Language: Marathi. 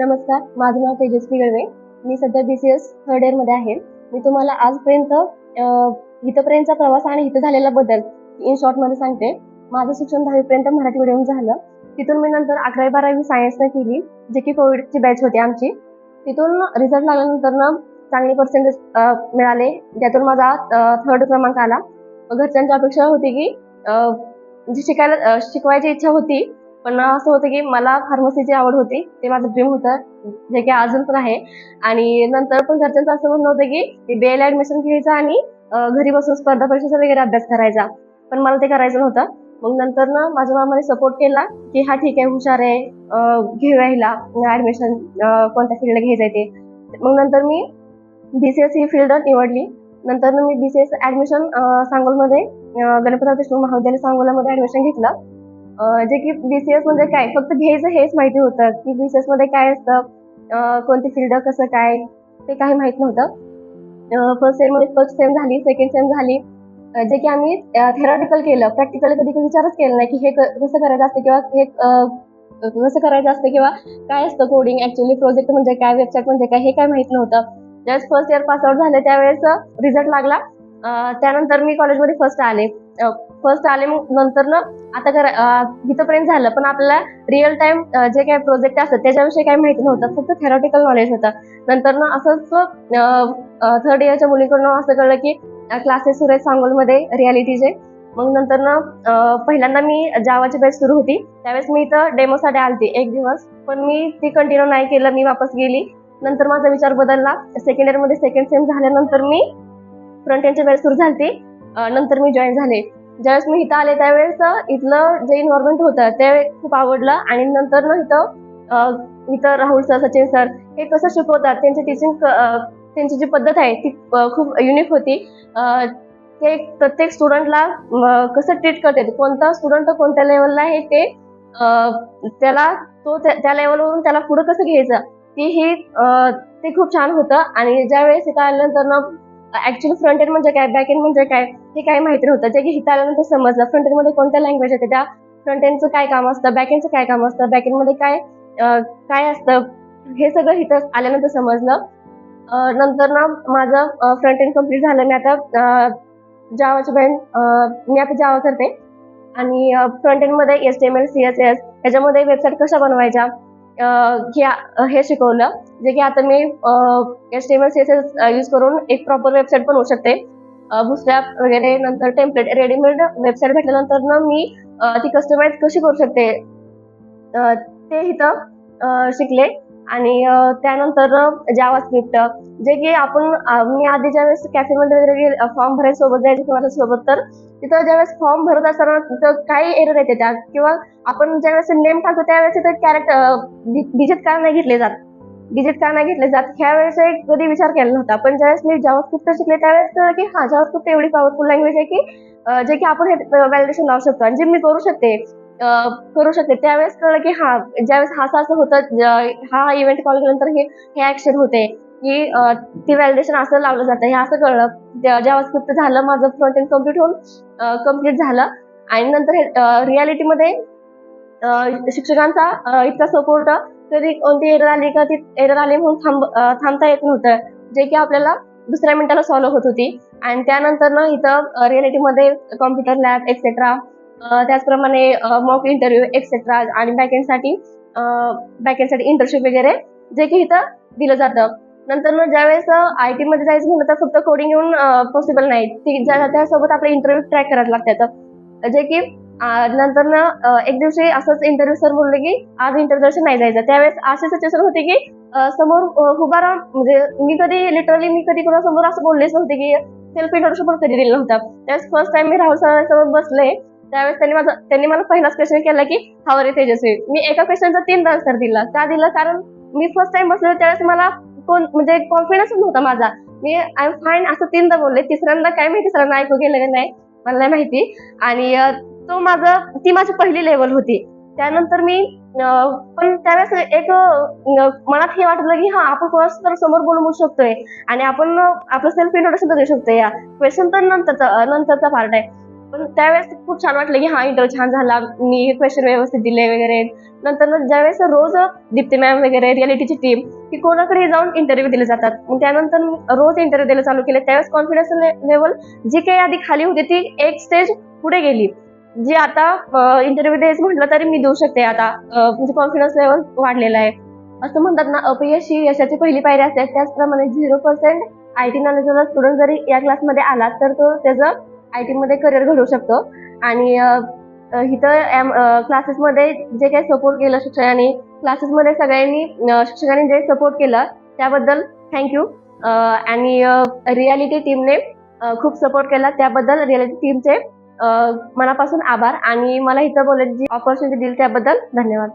नमस्कार माझं नाव तेजस्वी गळवे. मी सध्या बी सी एस थर्ड इयरमध्ये आहे. मी तुम्हाला आजपर्यंत अं, इथंपर्यंतचा प्रवास आणि इथं झालेला बदल इन शॉर्टमध्ये सांगते. माझं शिक्षण दहावीपर्यंत मराठी मिडियम झालं. तिथून मी नंतर अकरावी बारावी सायन्सनं केली जे की कोविडची बॅच होती आमची. तिथून रिझल्ट लागल्यानंतर ना चांगले पर्सेंटेज मिळाले. त्यातून माझा थर्ड क्रमांक आला. घरच्यांची अपेक्षा होती की जी शिकायला शिकवायची इच्छा होती पण असं होतं की मला फार्मसीची आवड होती. ते माझं ड्रीम होतं. जे की अजून पण आहे. आणि नंतर पण घरच्यांचं असं म्हणणं होतं की बी एला ऍडमिशन घ्यायचं आणि घरी बसून स्पर्धा परीक्षेचा वगैरे अभ्यास करायचा. पण मला ते करायचं नव्हतं. मग नंतर ना माझ्या मामाने सपोर्ट केला की हा ठीक आहे हुशार आहे. घेऊया हिला ऍडमिशन कोणत्या फील्डला घ्यायचं आहे ते. मग नंतर मी बी सी एस ही फील्ड निवडली. नंतर मी बी सी एस ॲडमिशन सांगोलमध्ये गणपती विष्णू महाविद्यालय सांगोलामध्ये ॲडमिशन घेतलं. जे की बी सी म्हणजे काय? फक्त घ्यायचं हेच माहिती होतं की बी सी मध्ये काय असतं? कोणती फील्ड कसं काय? ते काही माहीत नव्हतं. फर्स्ट इयरमध्ये फर्स्ट सेम झाली सेकंड सेम झाली. जे की आम्ही थेरॉटिकल केलं. प्रॅक्टिकल कधी विचारच केला नाही की हे क- कसं करायचं असतं किंवा हे कसं करायचं असतं किंवा काय असतं कोडिंग ऍक्च्युली प्रोजेक्ट म्हणजे काय? वेबसाईट म्हणजे काय? हे काय माहीत नव्हतं. ज्यावेळेस फर्स्ट इयर पासआउट झाले त्यावेळेस रिझल्ट लागला. त्यानंतर मी कॉलेजमध्ये फर्स्ट आले. फर्स्ट आले मग नंतर ना आता करा अं, इथंपर्यंत झालं. पण आपल्याला रिअल टाइम जे काही प्रोजेक्ट असतात त्याच्याविषयी काही माहिती नव्हतं. फक्त थेरॉटिकल नॉलेज होतं. नंतर ना असंच थर्ड इयरच्या मुलीकडून असं कळलं की क्लासेस सुरू आहेत सांगोलमध्ये रियालिटीचे मग नंतर ना पहिल्यांदा मी जावाची बॅच सुरू होती. त्यावेळेस मी इथं डेमोसाठी आलती एक दिवस. पण मी ती कंटिन्यू नाही केलं मी वापस गेली. नंतर माझा विचार बदलला. सेकंड इयरमध्ये सेकंड सेम झाल्यानंतर मी फ्रंट एंडची बॅच सुरू झाली नंतर मी जॉईन झाले. ज्यावेळेस मी इथं आले त्यावेळेस इथलं जे इन्व्हायरमेंट होतं ते खूप आवडलं. आणि नंतर ना इथं इथं राहुल सर सचिन सर हे कसं शिकवतात त्यांची टीचिंग त्यांची जी पद्धत आहे ती खूप युनिक होती. ते प्रत्येक स्टुडंटला कसं ट्रीट करते कोणता स्टुडंट कोणत्या लेवलला आहे ते त्याला तो त्या त्या लेवलवरून त्याला पुढं कसं घ्यायचं ती ही ते खूप छान होतं. आणि ज्यावेळेस इथं आल्यानंतर ना ऍक्च्युली फ्रंट एंड म्हणजे काय? बॅक एंड म्हणजे काय? हे काय माहिती नव्हतं. जे की इथं आल्यानंतर समजलं. फ्रंट एंडमध्ये कोणत्या लँग्वेज येते त्या फ्रंट एंडचं काय काम असतं? बॅक एंडचं काय काम असतं? बॅक एंडमध्ये काय काय असतं? हे सगळं हिथं आल्यानंतर समजलं. नंतर ना माझं फ्रंट एंड कंप्लीट झालं. मी आता जावाची बँड मी आता जावा करते. आणि front एंडमध्ये S T M L C S S ह्याच्यामध्ये वेबसाईट कशा बनवायच्या? हे हे शिकवलं जे की आता मी S T M L C S S use करून एक प्रॉपर वेबसाईट पण होऊ शकते. बुस्टॅप वगैरे नंतर टेम्पलेट रेडीमेड वेबसाईट भेटल्यानंतर ना मी ती कस्टमाइज कशी करू शकते? ते इथं शिकले. आणि त्यानंतर जावा स्क्रिप्ट जे की आपण मी आधी ज्यावेळेस कॅफेमध्ये वगैरे फॉर्म भरायला सोबत जायचे सोबत तर तिथं ज्यावेळेस फॉर्म भरत असताना तिथं काही एरर येते त्यात. किंवा आपण ज्यावेळेस नेम टाकतो त्यावेळेस तिथं कॅरेक्टर डिजिट का नाही घेतले जात. डिजिट का नाही घेतले जात. ह्या वेळेस एक कधी विचार केला नव्हता. पण ज्यावेळेस मी जावा स्क्रिप्ट शिकले त्यावेळेस कळलं की हा जावा स्क्रिप्ट एवढी पॉवरफुल लँग्वेज आहे की जे की आपण हे व्हॅलिडेशन लावू शकतो. आणि जे मी करू शकते करू शकते. त्यावेळेस कळलं की हा ज्यावेळेस हा असं होतं हा इव्हेंट कॉल केल्यानंतर हे हे ऍक्शन होते. की ती ते व्हॅलिडेशन असं लावलं जातं. हे असं कळलं. जेव्हा स्क्रिप्ट झालं माझं फ्रंट एंड कंप्लीट होऊन कंप्लीट झालं. आणि नंतर हे रियालिटीमध्ये शिक्षकांचा इतका सपोर्ट कधी कोणती एरर आली का ती एरर आली म्हणून थांब थांबता येत नव्हतं. जे की आपल्याला दुसऱ्या मिनिटाला सॉल्व्ह होत होती. आणि त्यानंतर ना इथं रियालिटीमध्ये कॉम्प्युटर लॅब एक्सेट्रा त्याचप्रमाणे मॉक इंटरव्ह्यू एक्सेट्रा आणि बॅकएंडसाठी बॅकएंडसाठी इंटर्नशिप वगैरे जे की इथं दिलं जातं. नंतर मग ज्यावेळेस आय टी मध्ये जायचं म्हणलं तर फक्त कोडिंग येऊन पॉसिबल नाही. ती ज्या- त्यासोबत आपले इंटरव्ह्यू ट्रॅक करायला लागतात. जे की नंतर ना एक दिवशी असंच इंटरव्ह्यू सर बोलले की आज इंटरव्ह्यू नाही जायचं. त्यावेळेस अशी सिच्युएशन होती की समोर उभा राहून म्हणजे मी कधी लिटरली मी कधी कोणासमोर असं बोललेच नव्हते की सेल्फ इंटरव्ह्यू पण कधी दिलं नव्हतं. त्यावेळेस फर्स्ट टाइम मी राहुल सरांसोबत बसले. त्यावेळेस त्यांनी माझा त्यांनी मला पहिलाच क्वेश्चन केला की हावर आहे तेजस्वी? मी एका क्वेश्चनचा तीन आन्सर दिला. का दिला? कारण मी फर्स्ट टाइम बसले त्यावेळेस मला कोण म्हणजे कॉन्फिडन्स नव्हता माझा. मी आय एम फाईन असं तीनदा बोलले. तिसऱ्यांदा काय माहिती सरांना ऐकू गेलं नाही मला नाही माहिती. आणि तो माझं ती माझी पहिली लेवल होती. त्यानंतर मी पण त्यावेळेस एक मनात हे वाटलं की हा आपण कोणाचं तर समोर बोलू शकतोय. आणि आपण आपलं सेल्फ इंट्रोडक्शन तर देऊ शकतोय या. क्वेश्चन तर नंतरचा नंतरचा पार्ट आहे. पण त्यावेळेस खूप छान वाटलं की हा इंटरव्ह्यू छान झाला. मी हे क्वेश्चन व्यवस्थित दिले वगैरे. नंतर ज्यावेळेस रोज दीप्ती मॅम वगैरे रियालिटीची टीम की कोणाकडे जाऊन इंटरव्ह्यू दिले जातात. मग त्यानंतर रोज इंटरव्ह्यू द्यायला चालू केले. त्यावेळेस कॉन्फिडन्स लेवल जी काही आधी खाली होती ती एक स्टेज पुढे गेली. जी आता इंटरव्ह्यू द्यायचं म्हटलं तरी मी देऊ शकते आता. म्हणजे कॉन्फिडन्स लेवल वाढलेला आहे. असं म्हणतात ना अपयश ही यशाची पहिली पायरी असते. त्याचप्रमाणे झिरो पर्सेंट आय टी नॉलेजवाला स्टुडंट जरी या क्लासमध्ये आला तर तो त्याचं आय टीमध्ये करिअर घडवू शकतो. आणि इथं एम इथं क्लासेसमध्ये जे काही सपोर्ट केलं शिक्षकांनी क्लासेसमध्ये सगळ्यांनी शिक्षकांनी जे सपोर्ट केलं त्याबद्दल थँक्यू आणि रियालिटी टीमने खूप सपोर्ट केला. त्याबद्दल रियालिटी टीमचे मनापासून आभार. आणि मला इथं बोलायची जी ऑपॉर्च्युनिटी दिली त्याबद्दल धन्यवाद.